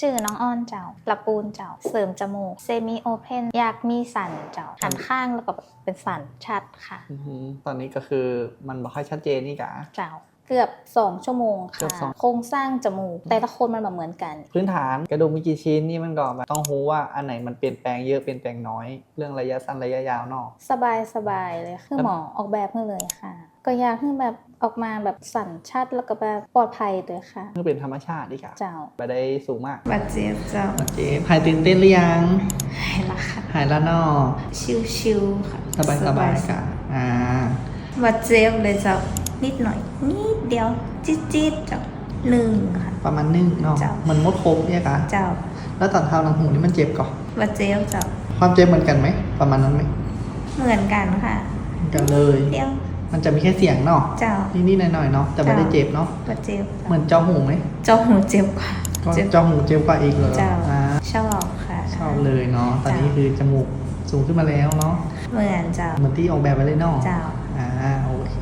ชื่อน้องอ้อนเจ้าละปูนเจ้า เสริมจมูก เซมิโอเพน อยากมีสันเจ้าหันข้างแล้วก็เป็นสันชัดค่ะ อือหือตอนนี้ก็คือมันบอกให้ชัดเจนนี่กะ เจ้า เกือบ 2 ชั่วโมงเกือบค่ะสอง โครงสร้างจมูก แต่ละคนมันแบบเหมือนกัน พื้นฐานกระดูกมีกี่ชิ้นนี่มันก็แบบต้องรู้ว่าอันไหนมันเปลี่ยนแปลงเยอะเปลี่ยนแปลงน้อย เรื่องระยะสั้นระยะยาวเนอก สบายสบายเลยคือหมอออกแบบให้เลยค่ะ ก็อยากให้แบบออกมาแบบสันชัดแล้วก็แบบปลอดภัยด้วยค่ะเพื่อเป็นธรรมชาติดีกะเจ้าไปได้สูงมากบาดเจ็บเจ้าเจ๊หายตื่นเต้นหรือยังหายละค่ะหายแล้วเนอชิวๆค่ะสบายสบายๆกะอ่าบาดเจ็บเลยเจ้านิดหน่อยนิดเดียวจิ๊ดๆเจ้าหนึ่งค่ะประมาณนึงเนาะเจ้ามันมดครบเนี่ยกะเจ้า แล้วตอนเท้าหลังหูนี่มันเจ็บก่อนบาดเจ็บเจ้าความเจ็บเหมือนกันไหมประมาณนั้นไหมเหมือนกันค่ะเหมือนกันเลยเดียว มันจะมีแค่เสียงเนาะเจ้า นิดๆหน่อยๆเนาะแต่ไม่ได้เจ็บเนาะบาดเจ็บเหมือนเจาหูไหมเจ้าหูเจ็บกว่าก็เจ็บเจาหูเจ็บกว่าอีกเลยเจ้าอ่าชอบค่ะ ชอบเลยเนาะตอนนี้เจ้าคือจมูกสูงขึ้นมาแล้วเนาะเหมือนเจ้าเหมือนที่ออกแบบไว้เลยเนาะเจ้าอ่าโอเค